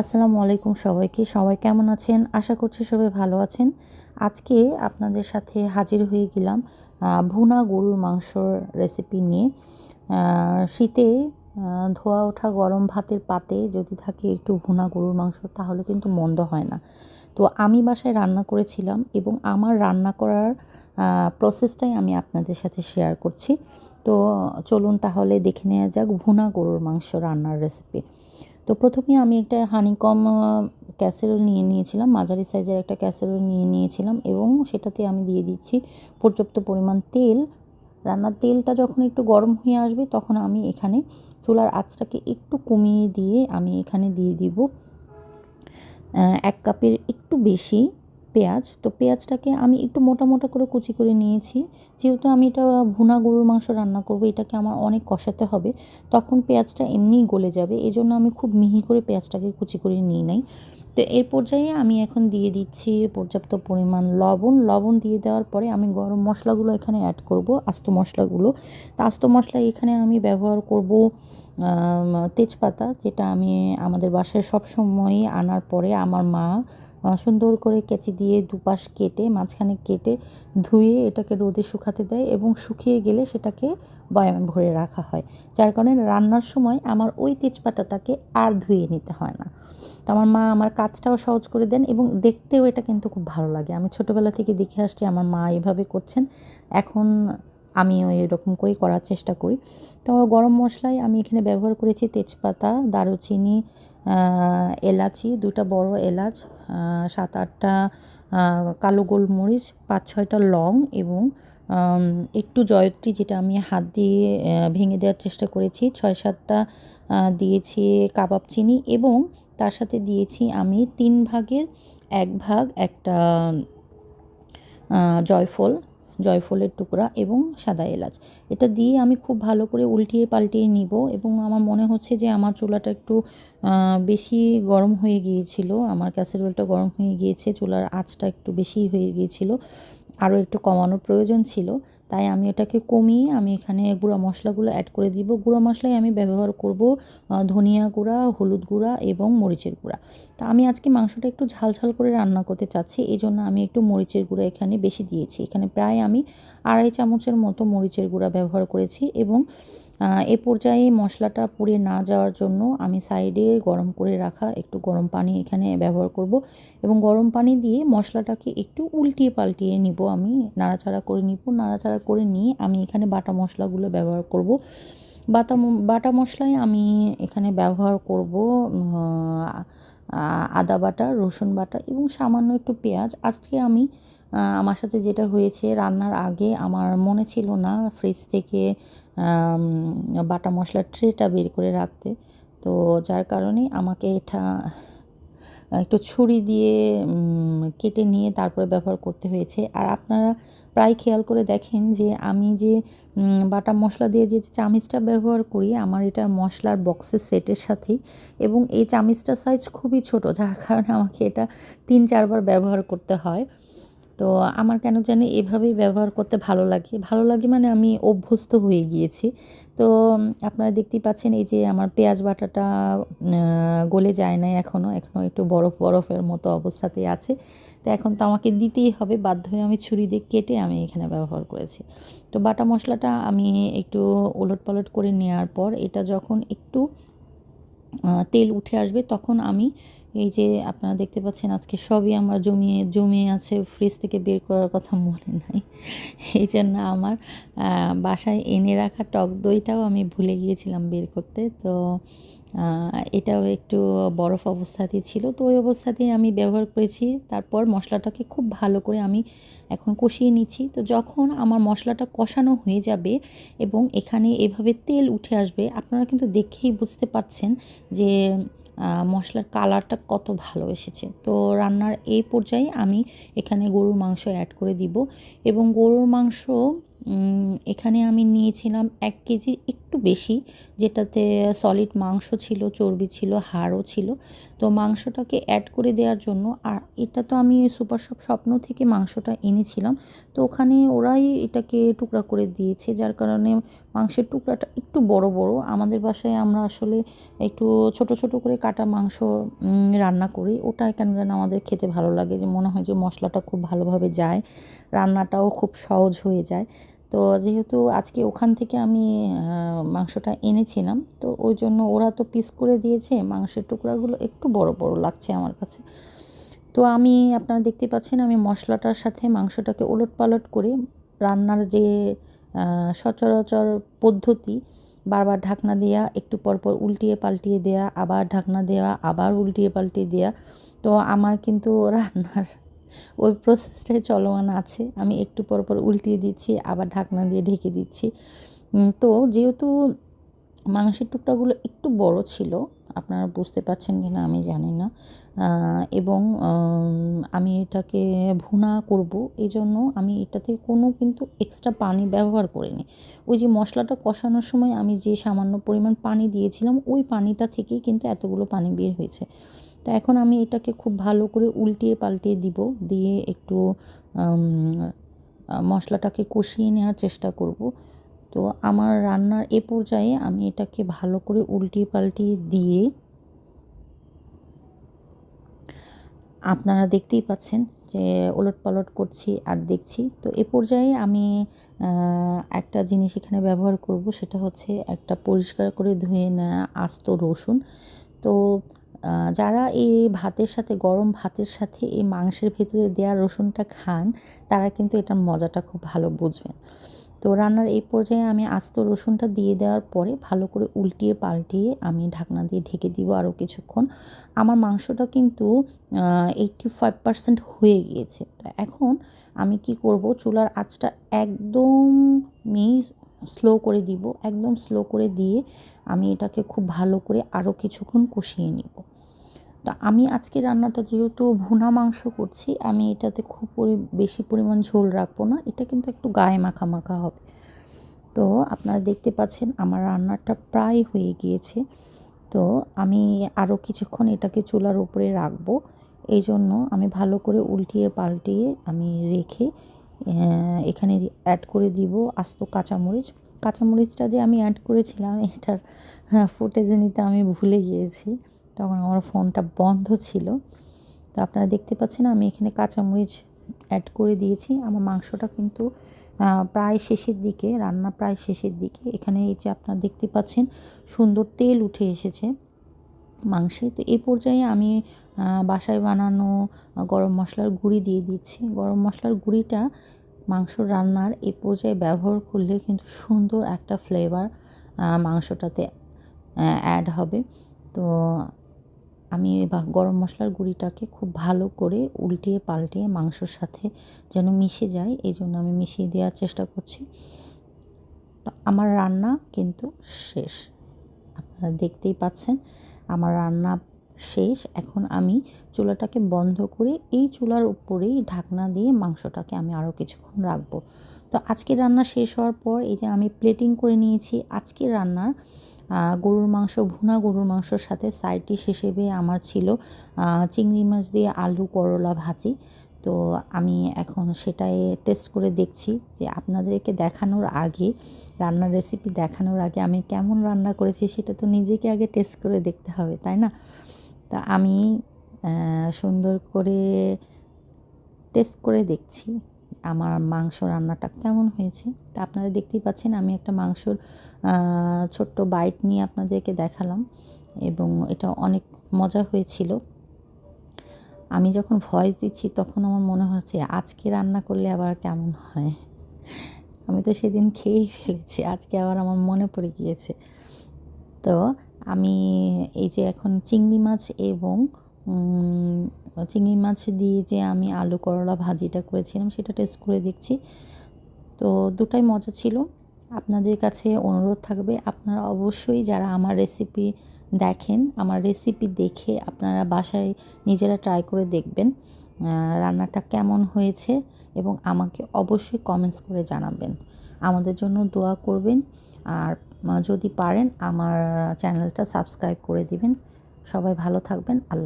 আসসালামু আলাইকুম সবাইকে। সবাই কেমন আছেন? আশা করছি সবাই ভালো আছেন। আজকে আপনাদের সাথে হাজির হয়ে গেলাম ভুনা গরুর মাংসর রেসিপি নিয়ে। শীতে ধোয়া ওঠা গরম ভাতের পাতে যদি থাকে একটু ভুনা গরুর মাংস, তাহলে কিন্তু মন্দ হয় না। তো আমি বাসায় রান্না করেছিলাম এবং আমার রান্না করার প্রসেসটাই আমি আপনাদের সাথে শেয়ার করছি। তো চলুন তাহলে দেখে নেওয়া যাক ভুনা গরুর মাংস রান্নার রেসিপি তো প্রথমে আমি একটা হানিকম ক্যাসেরোল নিয়ে নিয়েছিলাম, মাঝারি সাইজের একটা ক্যাসেরোল নিয়ে নিয়েছিলাম এবং সেটাতে আমি দিয়ে দিচ্ছি পর্যাপ্ত পরিমাণ তেল। রান্নার তেলটা যখন একটু গরম হয়ে আসবে তখন আমি এখানে চুলার আঁচটাকে একটু কমিয়ে দিয়ে আমি এখানে দিয়ে দিব এক কাপের একটু বেশি পেঁয়াজ, তো পেঁয়াজটাকে আমি একটু মোটা মোটা করে কুচি করে নিয়েছি। যেহেতু আমি এটা ভুনা গরুর মাংস রান্না করব, এটাকে আমার অনেক কষাতে হবে। তখন পেঁয়াজটা এমনিই গলে যাবে এই আমি খুব মিহি করে পেঁয়াজটাকে কুচি করে নিই নাই। তো এর পর্যায়ে আমি এখন দিয়ে দিচ্ছি পর্যাপ্ত পরিমাণ লবণ। লবণ দিয়ে দেওয়ার পরে আমি গরম মশলাগুলো এখানে অ্যাড করব, আস্ত মশলাগুলো। তো আস্ত মশলা এখানে আমি ব্যবহার করব তেজপাতা, যেটা আমি আমাদের বাসায় সবসময়ই আনার পরে আমার মা সুন্দর করে কেচি দিয়ে দুপাশ কেটে, মাঝখানে কেটে ধুয়ে এটাকে রোদে শুকাতে দেয় এবং শুকিয়ে গেলে সেটাকে বয়ামে ভরে রাখা হয়। যার কারণে রান্নার সময় আমার ওই তেজপাতাটাকে আর ধুয়ে নিতে হয় না। তো আমার মা আমার কাজটাও সহজ করে দেন এবং দেখতেও এটা কিন্তু খুব ভালো লাগে। আমি ছোটোবেলা থেকে দেখে আসছি, আমার মা এভাবে করছেন। এখন আমিও এরকম করেই করার চেষ্টা করি। তো গরম মশলায় আমি এখানে ব্যবহার করেছি তেজপাতা, দারুচিনি এলাচি, দুটা বড় এলাচ সাত আটটা কালো গোলমরিচ, পাঁচ ছয়টা লং এবং একটু জয়ত্রী যেটা আমি হাত দিয়ে ভেঙে দেওয়ার চেষ্টা করেছি, ছয় সাতটা দিয়েছি কাবাব চিনি এবং তার সাথে দিয়েছি আমি তিন ভাগের এক ভাগ একটা জয়ফল। জয়ফলের টুকরা এবং সাদা এলাচ। এটা দিয়ে আমি খুব ভালো করে উল্টিয়ে পাল্টিয়ে নিব এবং আমার মনে হচ্ছে যে আমার চুলাটা একটু বেশি গরম হয়ে গিয়েছিল। আমার ক্যাসেরোলটা গরম হয়ে গিয়েছে, চুলার আঁচটা একটু বেশি হয়ে গিয়েছিল। আরও একটু কমানোর প্রয়োজন ছিল। তাই আমি ওটাকে কমিয়ে আমি এখানে গুঁড়া মশলাগুলো অ্যাড করে দিব। গুঁড়া মশলাই আমি ব্যবহার করব ধনিয়া গুঁড়া, হলুদ গুঁড়া এবং মরিচের গুঁড়া। তা আমি আজকে মাংসটা একটু ঝাল ঝাল করে রান্না করতে চাচ্ছি, এই জন্য আমি একটু মরিচের গুঁড়া এখানে বেশি দিয়েছি। এখানে প্রায় আমি আড়াই চামচের মতো মরিচের গুঁড়া ব্যবহার করেছি এবং এ পর্যায়ে মশলাটা পুড়ে না যাওয়ার জন্য আমি সাইডে গরম করে রাখা একটু গরম পানি এখানে ব্যবহার করব এবং গরম পানি দিয়ে মশলাটাকে একটু উল্টিয়ে পাল্টিয়ে নিব আমি, নাড়াচাড়া করে নিব। নাড়াচাড়া করে নিয়ে আমি এখানে বাটা মশলাগুলো ব্যবহার করব। বাটা বাটা মশলায় আমি এখানে ব্যবহার করব আদা বাটা, রসুন বাটা এবং সামান্য একটু পেঁয়াজ। আজকে আমি আমার সাথে যেটা হয়েছে, রান্নার আগে আমার মনে ছিল না, ফ্রিজ থেকে বাটা মশলার ট্রেটা বের করে রাখতে। তো যার কারণে আমাকে এটা একটু ছুরি দিয়ে কেটে নিয়ে তারপরে ব্যবহার করতে হয়েছে। আর আপনারা প্রায় খেয়াল করে দেখেন যে আমি যে বাটা মশলা দিয়ে যে চামিচটা ব্যবহার করি, আমার এটা মশলার বক্সের সেটের সাথেই। এবং এই চামিচটার সাইজ খুবই ছোট, যার কারণে আমাকে এটা তিন চারবার ব্যবহার করতে হয়। তো আমার কেন জানি এভাবেই ব্যবহার করতে ভালো লাগে। ভালো লাগে মানে আমি অভ্যস্ত হয়ে গিয়েছি। তো আপনারা দেখতেই পাচ্ছেন এই যে আমার পেঁয়াজ বাটাটা গলে যায় না এখনও এখনও একটু বরফ, বরফের মতো অবস্থাতেই আছে। তো এখন তো আমাকে দিতেই হবে। বাধ্য হয়ে আমি ছুরি দিয়ে কেটে আমি এখানে ব্যবহার করেছি। তো বাটা মশলাটা আমি একটু ওলট পালট করে নেওয়ার পর এটা যখন একটু তেল উঠে আসবে তখন আমি এই যে আপনারা দেখতে পাচ্ছেন আজকে সবই আমার জমিয়ে জমিয়ে আছে ফ্রিজ থেকে বের করার কথা মনে নাই। এই জন্য আমার বাসায় এনে রাখা টক দইটাও আমি ভুলে গিয়েছিলাম বের করতে। তো এটাও একটু বরফ অবস্থাতেই ছিল। তো ওই অবস্থাতেই আমি ব্যবহার করেছি। তারপর মশলাটাকে খুব ভালো করে আমি এখন কষিয়ে নিচ্ছি। তো যখন আমার মশলাটা কষানো হয়ে যাবে এবং এখানে এভাবে তেল উঠে আসবে, আপনারা কিন্তু দেখেই বুঝতে পারছেন যে মশলার কালারটা কত ভালো এসেছে। তো রান্নার এই পর্যায়ে আমি এখানে গরুর মাংস অ্যাড করে দিব এবং গরুর মাংস এখানে আমি নিয়েছিলাম এক কেজি একটু বেশি, যেটাতে সলিড মাংস ছিল, চর্বি ছিল, হাড়ও ছিল। তো মাংসটাকে অ্যাড করে দেওয়ার জন্য, আর এটা তো আমি সুপার শপ স্বপ্ন থেকে মাংসটা এনেছিলাম। তো ওখানে ওরাই এটাকে টুকরা করে দিয়েছে, যার কারণে মাংসের টুকরাটা একটু বড় বড়। আমাদের বাসায় আমরা আসলে একটু ছোট ছোট করে কাটা মাংস রান্না করি। ওটা কেন যেন আমাদের খেতে ভালো লাগে, যে মনে হয় যে মশলাটা খুব ভালোভাবে যায়, রান্নাটাও খুব সহজ হয়ে যায়। তো যেহেতু আজকে ওখান থেকে আমি মাংসটা এনেছিলাম, তো ওই জন্য ওরা তো পিস করে দিয়েছে, মাংসের টুকরাগুলো একটু বড় বড় লাগছে আমার কাছে। তো আমি, আপনারা দেখতে পাচ্ছেন, আমি মশলাটার সাথে মাংসটাকে ওলট পালট করে রান্নার যে সচরাচর পদ্ধতি, বারবার ঢাকনা দেওয়া একটু পরপর উল্টিয়ে পাল্টিয়ে দেওয়া আবার ঢাকনা দেওয়া আবার উল্টিয়ে পাল্টিয়ে দেওয়া তো আমার কিন্তু রান্নার ওই প্রসেসটাই চলমান আছে। আমি একটু পর পর উল্টিয়ে দিচ্ছি, আবার ঢাকনা দিয়ে ঢেকে দিচ্ছি। তো যেহেতু মাংসের টুকটাগুলো একটু বড় ছিল, আপনারা বুঝতে পারছেন কি না আমি জানি না। এবং আমি এটাকে ভুনা করব এই জন্য আমি এটাতে কোনো কিন্তু এক্সট্রা পানি ব্যবহার করিনি। ওই যে মশলাটা কষানোর সময় আমি যে সামান্য পরিমাণ পানি দিয়েছিলাম, ওই পানিটা থেকেই কিন্তু এতগুলো পানি বের হয়েছে। তো এখন আমি এটাকে খুব ভালো করে উল্টিয়ে পাল্টিয়ে দিব। দিয়ে একটু মশলাটাকে কষিয়ে নেওয়ার চেষ্টা করব। তো আমার রান্নার এ পর্যায়ে আমি এটাকে ভালো করে উল্টিয়ে পাল্টিয়ে দিয়ে আপনারা দেখতেই পাচ্ছেন যে ওলট পালট করছি আর দেখছি। তো এ পর্যায়ে আমি একটা জিনিস এখানে ব্যবহার করব, সেটা হচ্ছে একটা পরিষ্কার করে ধুয়ে নেওয়া আস্ত রসুন। তো যারা এই ভাতের সাথে, গরম ভাতের সাথে এই মাংসের ভেতরে দেওয়া রসুনটা খান, তারা কিন্তু এটার মজাটা খুব ভালো বুঝবেন। তো রান্নার এই পর্যায়ে আমি আস্ত রসুনটা দিয়ে দেওয়ার পরে ভালো করে উল্টিয়ে পাল্টিয়ে আমি ঢাকনা দিয়ে ঢেকে দিব আরও কিছুক্ষণ। আমার মাংসটা কিন্তু এইটটি ফাইভ পার্সেন্ট হয়ে গিয়েছে। এখন আমি কি করব, চুলার আঁচটা একদমই স্লো করে দিব, একদম স্লো করে দিয়ে আমি এটাকে খুব ভালো করে আরও কিছুক্ষণ কষিয়ে নিব। তো আমি আজকে রান্নাটা যেহেতু ভুনা মাংস করছি, আমি এটাতে খুব বেশি পরিমাণ ঝোল রাখব না, এটা কিন্তু একটু গায়ে মাখা মাখা হবে। তো আপনারা দেখতে পাচ্ছেন আমার রান্নাটা প্রায় হয়ে গিয়েছে। তো আমি আরও কিছুক্ষণ এটাকে চুলার উপরে রাখব এই জন্য আমি ভালো করে উল্টিয়ে পাল্টিয়ে আমি রেখে এখানে অ্যাড করে দিব আস্ত কাঁচামরিচ। কাঁচামরিচটা যে আমি অ্যাড করেছিলাম, এটার ফুটেজে নিতে আমি ভুলে গিয়েছি। তখন আমার ফোনটা বন্ধ ছিল। তো আপনারা দেখতে পাচ্ছেন আমি এখানে কাঁচামরিচ অ্যাড করে দিয়েছি। আমার মাংসটা কিন্তু প্রায় শেষের দিকে, রান্না প্রায় শেষের দিকে। এখানে এই যে আপনারা দেখতে পাচ্ছেন, সুন্দর তেল উঠে এসেছে মাংসে। তো এই পর্যায়ে আমি বাসায় বানানো গরম মশলার গুঁড়ি দিয়ে দিচ্ছি। গরম মশলার গুঁড়িটা মাংস রান্নার এই পর্যায়ে ব্যবহার করলে কিন্তু সুন্দর একটা ফ্লেভার মাংসটাতে অ্যাড হবে। তো আমি বা- গরম মশলার গুঁড়িটাকে খুব ভালো করে উল্টিয়ে পাল্টিয়ে মাংসর সাথে যেন মিশে যায়, এই জন্য আমি মিশিয়ে দেওয়ার চেষ্টা করছি। তো আমার রান্না কিন্তু শেষ। আপনারা দেখতেই পাচ্ছেন, আমার রান্না শেষ। এখন আমি চুলাটাকে বন্ধ করে এই চুলার উপরেই ঢাকনা দিয়ে মাংসটাকে আমি আরও কিছুক্ষণ রাখব। তো আজকে রান্না শেষ হওয়ার পর এই যে আমি প্লেটিং করে নিয়েছি আজকের রান্নার গরুর মাংস, ভুনা গরুর মাংসর সাথে সাইড ডিশ হিসেবে আমার ছিল চিংড়ি মাছ দিয়ে আলু করলা ভাজি। তো আমি এখন সেটাই টেস্ট করে দেখছি যে আপনাদেরকে দেখানোর আগে, রান্নার রেসিপি দেখানোর আগে আমি কেমন রান্না করেছি সেটা তো নিজেকে আগে টেস্ট করে দেখতে হবে, তাই না? তা আমি সুন্দর করে টেস্ট করে দেখছি। আমার মাংস রান্নাটা কেমন হয়েছে? তা আপনারা দেখতেই পাচ্ছেন আমি একটা মাংসর ছোট্ট বাইট নিয়ে আপনাদেরকে দেখালাম এবং এটা অনেক মজা হয়েছিল। আমি যখন ভয়েস দিচ্ছি তখন আমার মনে হচ্ছে আজকে রান্না করলে আবার কেমন হয়? আমি তো সেদিন খেয়েই ফেলেছি, আজকে আবার আমার মনে পড়ে গিয়েছে। তো আমি এই যে এখন চিংড়ি মাছ এবং চিংড়ি মাছ দিয়ে যে আমি আলু করলা ভাজিটা করেছিলাম, সেটা টেস্ট করে দেখছি। তো দুটাই মজা ছিল। আপনাদের কাছে অনুরোধ থাকবে, আপনারা অবশ্যই যারা আমার রেসিপি দেখেন, আমার রেসিপি দেখে আপনারা বাসায় নিজেরা ট্রাই করে দেখবেন রান্নাটা কেমন হয়েছে এবং আমাকে অবশ্যই কমেন্টস করে জানাবেন। আমাদের জন্য দোয়া করবেন। আর যদি পারেন আমার চ্যানেলটা সাবস্ক্রাইব করে দিবেন। সবাই ভালো থাকবেন। আল্লাহ